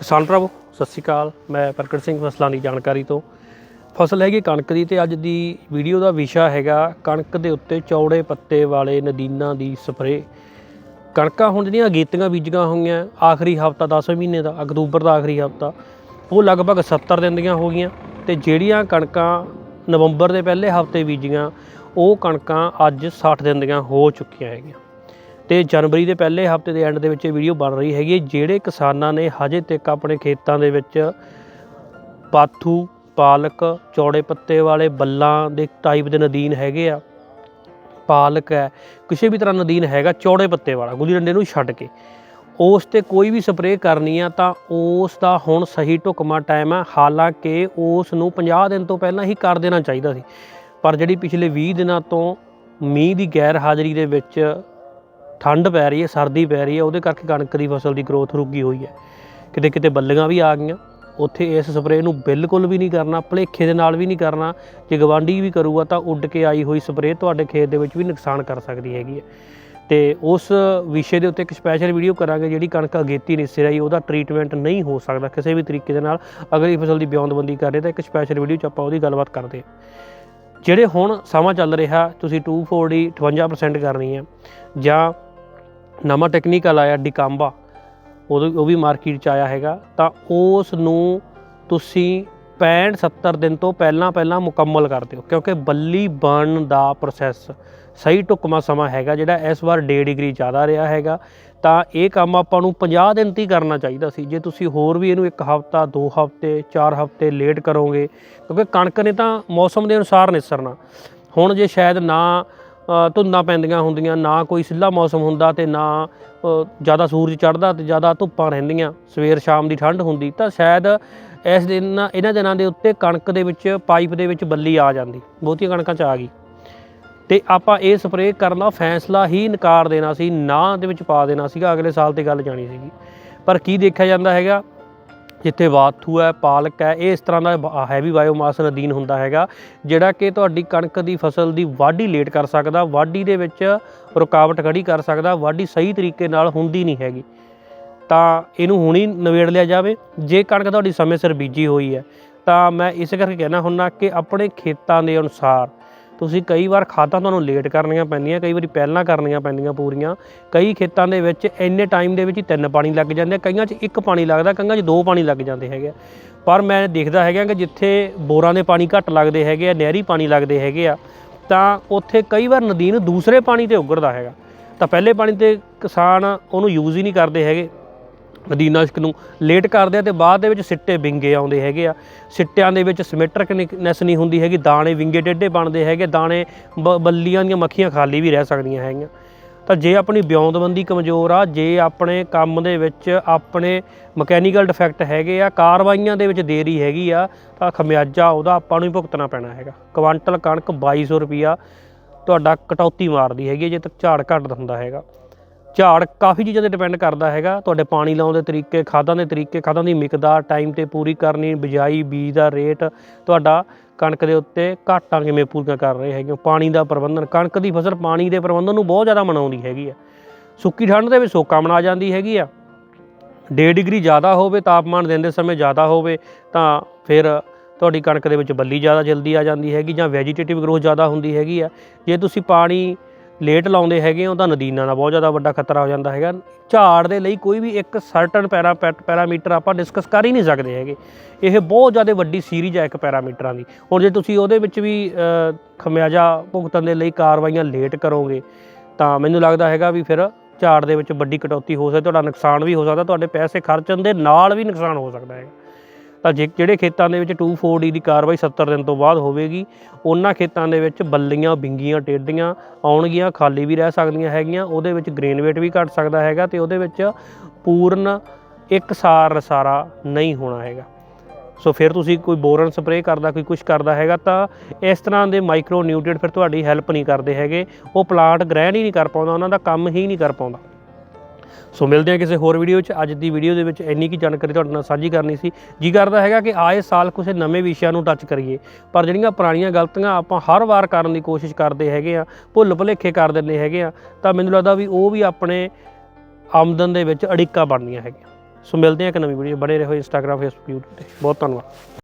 ਕਿਸਾਨ ਭਰਾਵੋ, ਸਤਿ ਸ਼੍ਰੀ ਅਕਾਲ। ਮੈਂ ਪ੍ਰਗਟ ਸਿੰਘ ਫਸਲਾਂ ਦੀ ਜਾਣਕਾਰੀ ਤੋਂ। ਫਸਲ ਹੈਗੀ ਕਣਕ ਦੀ ਤੇ ਅੱਜ ਦੀ ਵੀਡੀਓ ਦਾ ਵਿਸ਼ਾ ਹੈਗਾ ਕਣਕ ਦੇ ਉੱਤੇ ਚੌੜੇ ਪੱਤੇ ਵਾਲੇ ਨਦੀਨਾਂ ਦੀ ਸਪਰੇਅ। ਕਣਕਾਂ ਹੁਣ ਜਿਹੜੀਆਂ ਅਗੇਤੀਆਂ ਬੀਜੀਆਂ ਹੋਈਆਂ, ਆਖਰੀ ਹਫਤਾ 10 ਮਹੀਨੇ ਦਾ, ਅਕਤੂਬਰ ਦਾ ਆਖਰੀ ਹਫਤਾ, ਉਹ ਲਗਭਗ 70 ਦਿਨ ਦੀਆਂ ਹੋ ਗਈਆਂ। ਤੇ ਜਿਹੜੀਆਂ ਕਣਕਾਂ ਨਵੰਬਰ ਦੇ ਪਹਿਲੇ ਹਫ਼ਤੇ ਬੀਜੀਆਂ, ਉਹ ਕਣਕਾਂ ਅੱਜ 60 ਦਿਨ ਦੀਆਂ ਹੋ ਚੁੱਕੀਆਂ ਹੈਗੀਆਂ। ਤੇ ਜਨਵਰੀ ਦੇ ਪਹਿਲੇ ਹਫ਼ਤੇ ਦੇ ਐਂਡ ਦੇ ਵਿੱਚ ਇਹ ਵੀਡੀਓ ਬਣ ਰਹੀ ਹੈਗੀ ਹੈ। ਜਿਹੜੇ ਕਿਸਾਨਾਂ ਨੇ ਹਜੇ ਤੱਕ ਆਪਣੇ ਖੇਤਾਂ ਦੇ ਵਿੱਚ ਪਾਥੂ, ਪਾਲਕ, ਚੌੜੇ ਪੱਤੇ ਵਾਲੇ ਬੱਲਾਂ ਦੇ ਟਾਈਪ ਦੇ ਨਦੀਨ ਹੈਗੇ ਆ ਪਾਲਕ ਹੈ, ਕਿਸੇ ਵੀ ਤਰ੍ਹਾਂ ਨਦੀਨ ਹੈਗਾ, ਚੌੜੇ ਪੱਤੇ ਵਾਲਾ, ਗੁੱਲੀ ਡੰਡੇ ਨੂੰ ਛੱਡ ਕੇ ਉਸ ਤੇ ਕੋਈ ਵੀ ਸਪਰੇਅ ਕਰਨੀ ਆ ਤਾਂ ਉਸ ਦਾ ਹੁਣ ਸਹੀ ਢੁਕਮਾ ਟਾਈਮ ਹੈ ਹਾਲਾਂਕਿ ਉਸ ਨੂੰ 50 ਦਿਨ ਤੋਂ ਪਹਿਲਾਂ ਹੀ ਕਰ ਦੇਣਾ ਚਾਹੀਦਾ ਸੀ ਪਰ ਜਿਹੜੀ ਪਿਛਲੇ 20 ਦਿਨਾਂ ਤੋਂ ਮੀਂਹ ਦੀ ਗੈਰ ਹਾਜ਼ਰੀ ਦੇ ਵਿੱਚ ਠੰਡ ਪੈ ਰਹੀ ਹੈ, ਸਰਦੀ ਪੈ ਰਹੀ ਹੈ, ਉਹਦੇ ਕਰਕੇ ਕਣਕ ਦੀ ਫਸਲ ਦੀ ਗਰੋਥ ਰੁਕੀ ਹੋਈ ਹੈ। ਕਿਤੇ ਕਿਤੇ ਬੱਲੀਆਂ ਵੀ ਆ ਗਈਆਂ। ਉੱਥੇ ਇਸ ਸਪਰੇਅ ਨੂੰ ਬਿਲਕੁਲ ਵੀ ਨਹੀਂ ਕਰਨਾ, ਭਲੇਖੇ ਦੇ ਨਾਲ ਵੀ ਨਹੀਂ ਕਰਨਾ। ਜੇ ਗਵਾਂਢੀ ਵੀ ਕਰੂਗਾ ਤਾਂ ਉੱਡ ਕੇ ਆਈ ਹੋਈ ਸਪਰੇਅ ਤੁਹਾਡੇ ਖੇਤ ਦੇ ਵਿੱਚ ਵੀ ਨੁਕਸਾਨ ਕਰ ਸਕਦੀ ਹੈਗੀ ਹੈ। ਤੇ ਉਸ ਵਿਸ਼ੇ ਦੇ ਉੱਤੇ ਇੱਕ ਸਪੈਸ਼ਲ ਵੀਡੀਓ ਕਰਾਂਗੇ, ਜਿਹੜੀ ਕਣਕ ਅਗੇਤੀ ਨਿਸਰ ਆਈ, ਉਹਦਾ ਟ੍ਰੀਟਮੈਂਟ ਨਹੀਂ ਹੋ ਸਕਦਾ ਕਿਸੇ ਵੀ ਤਰੀਕੇ ਦੇ ਨਾਲ। ਅਗਲੀ ਫਸਲ ਦੀ ਬਿਉਂਦਬੰਦੀ ਕਰ ਰਹੇ ਤਾਂ ਇੱਕ ਸਪੈਸ਼ਲ ਵੀਡੀਓ 'ਚ ਆਪਾਂ ਉਹਦੀ ਗੱਲਬਾਤ ਕਰਦੇ ਹਾਂ। ਜਿਹੜੇ ਹੁਣ ਸਮਾਂ ਚੱਲ ਰਿਹਾ, ਤੁਸੀਂ 240 58% ਕਰਨੀ ਹੈ, ਜਾਂ ਨਵਾਂ ਟੈਕਨੀਕਲ ਆਇਆ ਡਿਕਾਂਬਾ। ਉਹ ਉਹ ਵੀ ਮਾਰਕੀਟ 'ਚ ਆਇਆ ਹੈਗਾ। ਤਾਂ ਉਸ ਨੂੰ ਤੁਸੀਂ 65 70 ਦਿਨ ਤੋਂ ਪਹਿਲਾਂ ਪਹਿਲਾਂ ਮੁਕੰਮਲ ਕਰ ਦਿਓ, ਕਿਉਂਕਿ ਬੱਲੀ ਬਣਨ ਦਾ ਪ੍ਰੋਸੈਸ ਸਹੀ ਢੁਕਮਾ ਸਮਾਂ ਹੈਗਾ, ਜਿਹੜਾ ਇਸ ਵਾਰ 1.5 ਡਿਗਰੀ ਜ਼ਿਆਦਾ ਰਿਹਾ ਹੈਗਾ। ਤਾਂ ਇਹ ਕੰਮ ਆਪਾਂ ਨੂੰ 50 ਦਿਨ ਤੇ ਹੀ ਕਰਨਾ ਚਾਹੀਦਾ ਸੀ। ਜੇ ਤੁਸੀਂ ਹੋਰ ਵੀ ਇਹਨੂੰ ਇੱਕ ਹਫਤਾ, ਦੋ ਹਫ਼ਤੇ, ਚਾਰ ਹਫ਼ਤੇ ਲੇਟ ਕਰੋਗੇ, ਕਿਉਂਕਿ ਕਣਕ ਨੇ ਤਾਂ ਮੌਸਮ ਦੇ ਅਨੁਸਾਰ ਨਿਸਰਨਾ। ਹੁਣ ਜੇ ਸ਼ਾਇਦ ਨਾ ਧੁੰਦਾਂ ਪੈਂਦੀਆਂ ਹੁੰਦੀਆਂ, ਨਾ ਕੋਈ ਸਿੱਲਾ ਮੌਸਮ ਹੁੰਦਾ ਤੇ ਨਾ ਜ਼ਿਆਦਾ ਸੂਰਜ ਚੜ੍ਹਦਾ ਤੇ ਜ਼ਿਆਦਾ ਧੁੱਪਾਂ ਰਹਿੰਦੀਆਂ। ਸਵੇਰ ਸ਼ਾਮ ਦੀ ਠੰਡ ਹੁੰਦੀ, ਤਾਂ ਸ਼ਾਇਦ ਇਸ ਦਿਨ ਇਹਨਾਂ ਦਿਨਾਂ ਦੇ ਉੱਤੇ ਕਣਕ ਦੇ ਵਿੱਚ, ਪਾਈਪ ਦੇ ਵਿੱਚ ਬੱਲੀ ਆ ਜਾਂਦੀ। ਬਹੁਤੀਆਂ ਕਣਕਾਂ 'ਚ ਆ ਗਈ। ਤੇ ਆਪਾਂ ਇਹ ਸਪਰੇਅ ਕਰਨ ਦਾ ਫੈਸਲਾ ਹੀ ਇਨਕਾਰ ਦੇਣਾ ਸੀ, ਨਾ ਦੇ ਵਿੱਚ ਪਾ ਦੇਣਾ ਸੀਗਾ, ਅਗਲੇ ਸਾਲ ਤੇ ਗੱਲ ਜਾਣੀ ਸੀਗੀ। ਪਰ ਕੀ ਦੇਖਿਆ ਜਾਂਦਾ ਹੈਗਾ? ਜਿੱਥੇ ਵਾਥੂ ਹੈ, ਪਾਲਕ ਹੈ, ਇਹ ਇਸ ਤਰ੍ਹਾਂ ਦਾ ਹੈਵੀ ਬਾਇਓਮਾਸ ਅਧੀਨ ਹੁੰਦਾ ਹੈਗਾ, ਜਿਹੜਾ ਕਿ ਤੁਹਾਡੀ ਕਣਕ ਦੀ ਫਸਲ ਦੀ ਵਾਢੀ ਲੇਟ ਕਰ ਸਕਦਾ, ਵਾਢੀ ਦੇ ਵਿੱਚ ਰੁਕਾਵਟ ਖੜੀ ਕਰ ਸਕਦਾ, ਵਾਢੀ ਸਹੀ ਤਰੀਕੇ ਨਾਲ ਹੁੰਦੀ ਨਹੀਂ ਹੈਗੀ। ਤਾਂ ਇਹਨੂੰ ਹੁਣੀ ਨਵੇੜ ਲਿਆ ਜਾਵੇ। ਜੇ ਕਣਕ ਤੁਹਾਡੀ ਸਮੇਂ ਸਿਰ ਬੀਜੀ ਹੋਈ ਹੈ, ਤਾਂ ਮੈਂ ਇਸ ਕਰਕੇ ਕਹਿਣਾ ਹੁੰਨਾ ਕਿ ਆਪਣੇ ਖੇਤਾਂ ਦੇ ਅਨੁਸਾਰ ਤੁਸੀਂ ਕਈ ਵਾਰ ਖਾਦਾਂ ਤੁਹਾਨੂੰ ਲੇਟ ਕਰਨੀਆਂ ਪੈਂਦੀਆਂ ਕਈ ਵਾਰੀ ਪਹਿਲਾਂ ਕਰਨੀਆਂ ਪੈਂਦੀਆਂ ਪੂਰੀਆਂ। ਕਈ ਖੇਤਾਂ ਦੇ ਵਿੱਚ ਇੰਨੇ ਟਾਈਮ ਦੇ ਵਿੱਚ ਹੀ ਤਿੰਨ ਪਾਣੀ ਲੱਗ ਜਾਂਦੇ ਆ, ਕਈਆਂ 'ਚ ਇੱਕ ਪਾਣੀ ਲੱਗਦਾ ਕਈਆਂ 'ਚ ਦੋ ਪਾਣੀ ਲੱਗ ਜਾਂਦੇ ਹੈਗੇ ਆ। ਪਰ ਮੈਂ ਦੇਖਦਾ ਹੈਗਾ ਕਿ ਜਿੱਥੇ ਬੋਰਾਂ ਦੇ ਪਾਣੀ ਘੱਟ ਲੱਗਦੇ ਹੈਗੇ ਆ ਨਹਿਰੀ ਪਾਣੀ ਲੱਗਦੇ ਹੈਗੇ ਆ ਤਾਂ ਉੱਥੇ ਕਈ ਵਾਰ ਨਦੀਨ ਦੂਸਰੇ ਪਾਣੀ ਤੇ ਉਗਰਦਾ ਹੈਗਾ। ਤਾਂ ਪਹਿਲੇ ਪਾਣੀ ਤੇ ਕਿਸਾਨ ਉਹਨੂੰ ਯੂਜ਼ ਹੀ ਨਹੀਂ ਕਰਦੇ ਹੈਗੇ। ਨਦੀਨਾਸ਼ਕ ਨੂੰ ਲੇਟ ਕਰਦੇ ਆ ਤੇ ਬਾਅਦ ਦੇ ਵਿੱਚ ਸਿੱਟੇ ਵਿੰਗੇ ਆਉਂਦੇ ਹੈਗੇ ਆ। ਸਿੱਟਿਆਂ ਦੇ ਵਿੱਚ ਸਿਮੈਟ੍ਰਿਕਨੈਸ ਨਹੀਂ ਹੁੰਦੀ ਹੈਗੀ, ਦਾਣੇ ਵਿੰਗੇ ਟੇਢੇ ਬਣਦੇ ਹੈਗੇ, ਦਾਣੇ ਬ- ਬੱਲੀਆਂ ਦੀਆਂ ਮੱਖੀਆਂ ਖਾਲੀ ਵੀ ਰਹਿ ਸਕਦੀਆਂ ਹੈਗੀਆਂ। ਤਾਂ ਜੇ ਆਪਣੀ ਬਿਉਂਦਬੰਦੀ ਕਮਜ਼ੋਰ ਆ, ਜੇ ਆਪਣੇ ਕੰਮ ਦੇ ਵਿੱਚ ਆਪਣੇ ਮਕੈਨੀਕਲ ਡਿਫੈਕਟ ਹੈਗੇ ਆ, ਕਾਰਵਾਈਆਂ ਦੇ ਵਿੱਚ ਦੇਰੀ ਹੈਗੀ ਆ, ਤਾਂ ਖਮਿਆਜਾ ਉਹਦਾ ਆਪਾਂ ਨੂੰ ਹੀ ਭੁਗਤਣਾ ਪੈਣਾ ਹੈਗਾ। ਕੁਆਂਟਲ ਕਣਕ 2200 ਰੁਪਿਆ ਤੁਹਾਡਾ ਕਟੌਤੀ ਮਾਰਦੀ ਹੈਗੀ ਜੇ ਤੱਕ ਝਾੜ ਘੱਟ ਹੁੰਦਾ ਹੈਗਾ। ਝਾੜ ਕਾਫੀ ਚੀਜ਼ਾਂ ਤੇ ਡਿਪੈਂਡ ਕਰਦਾ ਹੈਗਾ। ਤੁਹਾਡੇ ਪਾਣੀ ਲਾਉਣ ਦੇ ਤਰੀਕੇ, ਖਾਦਾਂ ਦੇ ਤਰੀਕੇ, ਖਾਦਾਂ ਦੀ ਮਿਕਦਾਰ ਟਾਈਮ ਤੇ ਪੂਰੀ ਕਰਨੀ, ਬਿਜਾਈ, ਬੀਜ ਦਾ ਰੇਟ ਤੁਹਾਡਾ ਕਣਕ ਦੇ ਉੱਤੇ ਘਾਟਾਂ ਕਿਵੇਂ ਪੂਰੀਆਂ ਕਰ ਰਹੇ ਹੈਗੇ ਹੋ? ਪਾਣੀ ਦਾ ਪ੍ਰਬੰਧਨ, ਕਣਕ ਦੀ ਫਸਲ ਪਾਣੀ ਦੇ ਪ੍ਰਬੰਧਨ ਨੂੰ ਬਹੁਤ ਜ਼ਿਆਦਾ ਮਨਾਉਂਦੀ ਹੈਗੀ ਆ। ਸੁੱਕੀ ਠੰਡ ਦੇ ਵਿੱਚ ਸੋਕਾ ਮਨਾ ਜਾਂਦੀ ਹੈਗੀ ਆ। 1.5 ਡਿਗਰੀ ਜ਼ਿਆਦਾ ਹੋਵੇ, ਤਾਪਮਾਨ ਦਿਨ ਦੇ ਸਮੇਂ ਜ਼ਿਆਦਾ ਹੋਵੇ, ਤਾਂ ਫਿਰ ਤੁਹਾਡੀ ਕਣਕ ਦੇ ਵਿੱਚ ਬੱਲੀ ਜ਼ਿਆਦਾ ਜਲਦੀ ਆ ਜਾਂਦੀ ਹੈਗੀ ਜਾਂ ਵੈਜੀਟੇਟਿਵ ਗਰੋਥ ਜ਼ਿਆਦਾ ਹੁੰਦੀ ਹੈਗੀ ਆ। ਜੇ ਤੁਸੀਂ ਪਾਣੀ ਲੇਟ ਲਾਉਂਦੇ ਹੈਗੇ ਹੋ ਤਾਂ ਨਦੀਨਾਂ ਦਾ ਬਹੁਤ ਜ਼ਿਆਦਾ ਵੱਡਾ ਖਤਰਾ ਹੋ ਜਾਂਦਾ ਹੈਗਾ। ਝਾੜ ਦੇ ਲਈ ਕੋਈ ਵੀ ਇੱਕ ਸਰਟਨ ਪੈਰਾ ਪੈਰਾਮੀਟਰ ਆਪਾਂ ਡਿਸਕਸ ਕਰ ਹੀ ਨਹੀਂ ਸਕਦੇ ਹੈਗੇ। ਇਹ ਬਹੁਤ ਜ਼ਿਆਦਾ ਵੱਡੀ ਸੀਰੀਜ਼ ਹੈ ਇੱਕ ਪੈਰਾਮੀਟਰਾਂ ਦੀ। ਹੁਣ ਜੇ ਤੁਸੀਂ ਉਹਦੇ ਵਿੱਚ ਵੀ ਖਮਿਆਜਾ ਭੁਗਤਣ ਦੇ ਲਈ ਕਾਰਵਾਈਆਂ ਲੇਟ ਕਰੋਗੇ, ਤਾਂ ਮੈਨੂੰ ਲੱਗਦਾ ਹੈਗਾ ਵੀ ਫਿਰ ਝਾੜ ਦੇ ਵਿੱਚ ਵੱਡੀ ਕਟੌਤੀ ਹੋ ਸਕਦੀ, ਤੁਹਾਡਾ ਨੁਕਸਾਨ ਵੀ ਹੋ ਸਕਦਾ, ਤੁਹਾਡੇ ਪੈਸੇ ਖਰਚਣ ਦੇ ਨਾਲ ਵੀ ਨੁਕਸਾਨ ਹੋ ਸਕਦਾ ਹੈ ਤਾਂ ਜੇ ਜਿਹੜੇ ਖੇਤਾਂ ਦੇ ਵਿੱਚ 240 ਦੀ ਕਾਰਵਾਈ 70 ਦਿਨ ਤੋਂ ਬਾਅਦ ਹੋਵੇਗੀ, ਉਹਨਾਂ ਖੇਤਾਂ ਦੇ ਵਿੱਚ ਬੱਲੀਆਂ, ਬਿੰਗੀਆਂ ਟੇਢੀਆਂ ਆਉਣਗੀਆਂ, ਖਾਲੀ ਵੀ ਰਹਿ ਸਕਦੀਆਂ ਹੈਗੀਆਂ, ਉਹਦੇ ਵਿੱਚ ਗ੍ਰੇਨ ਵੇਟ ਵੀ ਘਟ ਸਕਦਾ ਹੈਗਾ ਤੇ ਉਹਦੇ ਵਿੱਚ ਪੂਰਨ ਇੱਕਸਾਰ ਰਸਾਰਾ ਨਹੀਂ ਹੋਣਾ ਹੈਗਾ। ਸੋ ਫਿਰ ਤੁਸੀਂ ਕੋਈ ਬੋਰਨ ਸਪਰੇਅ ਕਰਦਾ, ਕੋਈ ਕੁਝ ਕਰਦਾ ਹੈਗਾ ਤਾਂ ਇਸ ਤਰ੍ਹਾਂ ਦੇ ਮਾਈਕਰੋ ਨਿਊਟ੍ਰੀਐਂਟ ਫਿਰ ਤੁਹਾਡੀ ਹੈਲਪ ਨਹੀਂ ਕਰਦੇ ਹੈਗੇ, ਉਹ ਪਲਾਂਟ ਗ੍ਰਹਿਣ ਹੀ ਨਹੀਂ ਕਰ ਪਾਉਂਦਾ, ਉਹਨਾਂ ਦਾ ਕੰਮ ਹੀ ਨਹੀਂ ਕਰ ਪਾਉਂਦਾ। ਸੋ ਮਿਲਦੇ ਹਾਂ ਕਿਸੇ ਹੋਰ ਵੀਡੀਓ 'ਚ ਅੱਜ ਦੀ ਵੀਡੀਓ ਦੇ ਵਿੱਚ ਇੰਨੀ ਕੀ ਜਾਣਕਾਰੀ ਤੁਹਾਡੇ ਨਾਲ ਸਾਂਝੀ ਕਰਨੀ ਸੀ। ਜੀ ਕਰਦਾ ਹੈਗਾ ਕਿ ਆਏ ਸਾਲ ਕਿਸੇ ਨਵੇਂ ਵਿਸ਼ਿਆਂ ਨੂੰ ਟੱਚ ਕਰੀਏ। ਪਰ ਜਿਹੜੀਆਂ ਪੁਰਾਣੀਆਂ ਗਲਤੀਆਂ ਆਪਾਂ ਹਰ ਵਾਰ ਕਰਨ ਦੀ ਕੋਸ਼ਿਸ਼ ਕਰਦੇ ਹੈਗੇ ਆ ਭੁੱਲ ਭੁਲੇਖੇ ਕਰ ਦਿੰਦੇ ਹੈਗੇ ਆ ਤਾਂ ਮੈਨੂੰ ਲੱਗਦਾ ਵੀ ਉਹ ਵੀ ਆਪਣੇ ਆਮਦਨ ਦੇ ਵਿੱਚ ਅੜਿੱਕਾ ਬਣਦੀਆਂ ਹੈਗੀਆਂ। ਸੋ ਮਿਲਦੇ ਹਾਂ ਇੱਕ ਨਵੀਂ ਵੀਡੀਓ ਬਣੇ ਰਹੋ ਇੰਸਟਾਗ੍ਰam ਫੇਸਬੁੱਕ YouTube ਤੇ। ਬਹੁਤ ਧੰਨਵਾਦ।